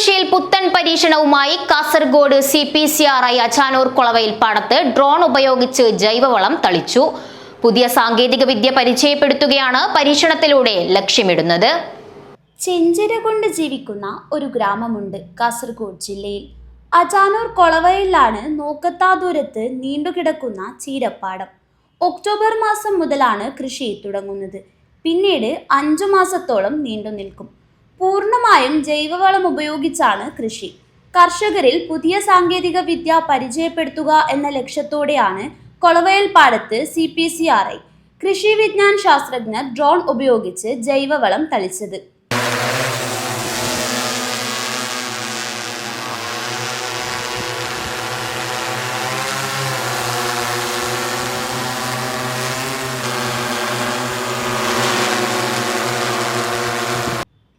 കൃഷിയിൽ പുത്തൻ പരീക്ഷണവുമായി Kasaragod C P C R I Achanoor കുളവയിൽ പാടത്ത് ഡ്രോൺ ഉപയോഗിച്ച് ജൈവവളം തളിച്ചു. പുതിയ സാങ്കേതിക വിദ്യ പരിചയപ്പെടുത്തുകയാണ് പരീക്ഷണത്തിലൂടെ ലക്ഷ്യമിടുന്നത്. ചെഞ്ചിര കൊണ്ട് ജീവിക്കുന്ന ഒരു ഗ്രാമമുണ്ട് കാസർഗോഡ് ജില്ലയിൽ. അചാനൂർ കൊളവയിലാണ് നോക്കത്താ ദൂരത്ത് നീണ്ടുകിടക്കുന്ന ചീരപ്പാടം. ഒക്ടോബർ മാസം മുതലാണ് കൃഷി തുടങ്ങുന്നത്. പിന്നീട് അഞ്ചു മാസത്തോളം നീണ്ടു നിൽക്കും പൂർണമായും ജൈവവളം ഉപയോഗിച്ചാണ് കൃഷി. കർഷകരിൽ പുതിയ സാങ്കേതിക വിദ്യ പരിചയപ്പെടുത്തുക എന്ന ലക്ഷ്യത്തോടെയാണ് കൊളവയൽ പാടത്ത് C P C R I കൃഷി വിജ്ഞാൻ ശാസ്ത്രജ്ഞർ ഡ്രോൺ ഉപയോഗിച്ച് ജൈവവളം തളിച്ചത്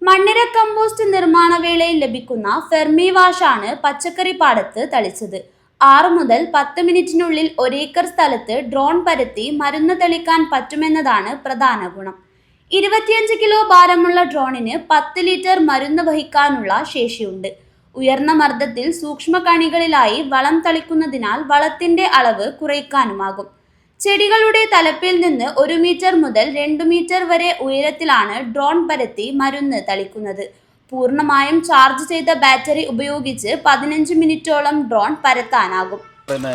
മണ്ണിര കമ്പോസ്റ്റ് നിർമ്മാണ വേളയിൽ ലഭിക്കുന്ന ഫെർമി വാഷാണ് പച്ചക്കറി പാടത്ത് തളിച്ചത്. ആറ് മുതൽ പത്ത് മിനിറ്റിനുള്ളിൽ ഒരേക്കർ സ്ഥലത്ത് ഡ്രോൺ പരത്തി മരുന്ന് തെളിക്കാൻ പറ്റുമെന്നതാണ് പ്രധാന ഗുണം. ഇരുപത്തിയഞ്ച് കിലോ ഭാരമുള്ള ഡ്രോണിന് പത്ത് ലിറ്റർ മരുന്ന് വഹിക്കാനുള്ള ശേഷിയുണ്ട്. ഉയർന്ന മർദ്ദത്തിൽ സൂക്ഷ്മ കണികളിലായി വളം തളിക്കുന്നതിനാൽ വളത്തിന്റെ അളവ് കുറയ്ക്കാനുമാകും. ചെടികളുടെ തലപ്പിൽ നിന്ന് ഒരു മീറ്റർ മുതൽ രണ്ട് മീറ്റർ വരെ ഉയരത്തിലാണ് ഡ്രോൺ പരത്തി മരുന്ന് തളിക്കുന്നത്. പൂർണമായും ചാർജ് ചെയ്ത ബാറ്ററി ഉപയോഗിച്ച് പതിനഞ്ച് മിനിറ്റോളം ഡ്രോൺ പരത്താനാകും. പിന്നെ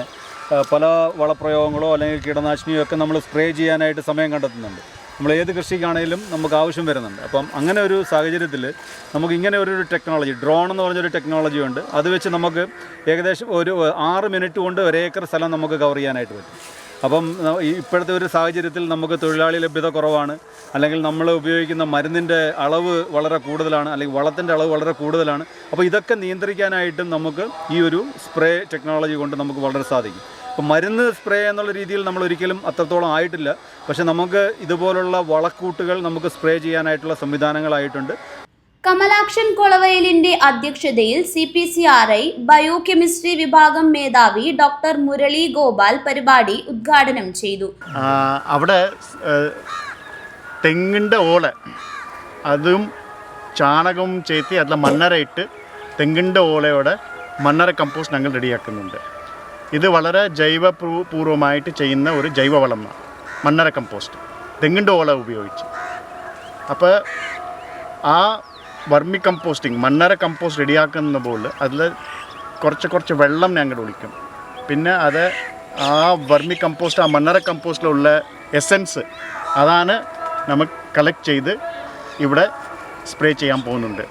പല വളപ്രയോഗങ്ങളോ അല്ലെങ്കിൽ കീടനാശിനിയോ ഒക്കെ നമ്മൾ സ്പ്രേ ചെയ്യാനായിട്ട് സമയം കണ്ടെത്തുന്നുണ്ട്. നമ്മൾ ഏത് കൃഷിക്കാണെങ്കിലും നമുക്ക് ആവശ്യം വരുന്നുണ്ട്. അപ്പം അങ്ങനെ ഒരു സാഹചര്യത്തിൽ നമുക്ക് ഇങ്ങനെ ഒരു ടെക്നോളജി ഡ്രോൺ എന്ന് പറഞ്ഞൊരു ടെക്നോളജി ഉണ്ട്. അത് വെച്ച് നമുക്ക് ഏകദേശം ഒരു ആറ് മിനിറ്റ് കൊണ്ട് ഒരു ഏക്കർ സ്ഥലം നമുക്ക് കവർ ചെയ്യാനായിട്ട് പറ്റും. അപ്പം ഇപ്പോഴത്തെ ഒരു സാഹചര്യത്തിൽ നമുക്ക് തൊഴിലാളി ലഭ്യത കുറവാണ്. അല്ലെങ്കിൽ നമ്മൾ ഉപയോഗിക്കുന്ന മരുന്നിന്റെ അളവ് വളരെ കൂടുതലാണ്. അല്ലെങ്കിൽ വളത്തിന്റെ അളവ് വളരെ കൂടുതലാണ്. അപ്പോൾ ഇതൊക്കെ നിയന്ത്രിക്കാനായിട്ടും നമുക്ക് ഈ ഒരു സ്പ്രേ ടെക്നോളജി കൊണ്ട് നമുക്ക് വളരെ സാധിക്കും. അപ്പോൾ മരുന്ന് സ്പ്രേ എന്നുള്ള രീതിയിൽ നമ്മൾ ഒരിക്കലും അത്രത്തോളം ആയിട്ടില്ല. പക്ഷേ നമുക്ക് ഇതുപോലുള്ള വളക്കൂട്ടുകൾ നമുക്ക് സ്പ്രേ ചെയ്യാനായിട്ടുള്ള സംവിധാനങ്ങളായിട്ടുണ്ട്. കമലാക്ഷൻ കൊളവയലിന്റെ അധ്യക്ഷതയിൽ C P C R I biochemistry വിഭാഗം മേധാവി ഡോക്ടർ മുരളി ഗോപാൽ പരിപാടി ഉദ്ഘാടനം ചെയ്തു. അവിടെ തെങ്ങിന്റെ ഓല അതും ചാണകവും ചേത്തി അതിൽ മണ്ണര ഇട്ട് തെങ്ങിന്റെ ഓലയോടെ മണ്ണര കമ്പോസ്റ്റ് ഞങ്ങൾ റെഡിയാക്കുന്നുണ്ട്. ഇത് വളരെ ജൈവ പൂർവമായിട്ട് ചെയ്യുന്ന ഒരു ജൈവവളമാണ് മണ്ണര കമ്പോസ്റ്റ് തെങ്ങിന്റെ ഓല ഉപയോഗിച്ച്. അപ്പോൾ ആ വർമി കമ്പോസ്റ്റിംഗ് മണ്ണര കമ്പോസ്റ്റ് റെഡിയാക്കുന്ന പോലെ അതിൽ കുറച്ച് കുറച്ച് വെള്ളം ഞാൻ അങ്ങോട്ട് ഒഴിക്കും. പിന്നെ അത് ആ വർമി കമ്പോസ്റ്റ് ആ മണ്ണര കമ്പോസ്റ്റിലുള്ള എസൻസ് അതാണ് നമ്മൾ കളക്ട് ചെയ്ത് ഇവിടെ സ്പ്രേ ചെയ്യാൻ പോകുന്നുണ്ട്.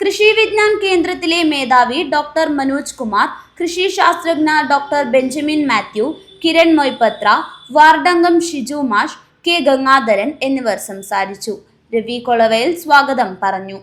കൃഷി വിജ്ഞാൻ കേന്ദ്രത്തിലെ മേധാവി ഡോക്ടർ മനോജ് കുമാർ കൃഷി ശാസ്ത്രജ്ഞ ഡോക്ടർ ബെഞ്ചമിൻ മാത്യു കിരൺ മൊയ്പത്ര വാർഡംഗം ഷിജു മാഷ് കെ ഗംഗാധരൻ എന്നിവർ സംസാരിച്ചു. രവി കൊളവയിൽ സ്വാഗതം പറഞ്ഞു.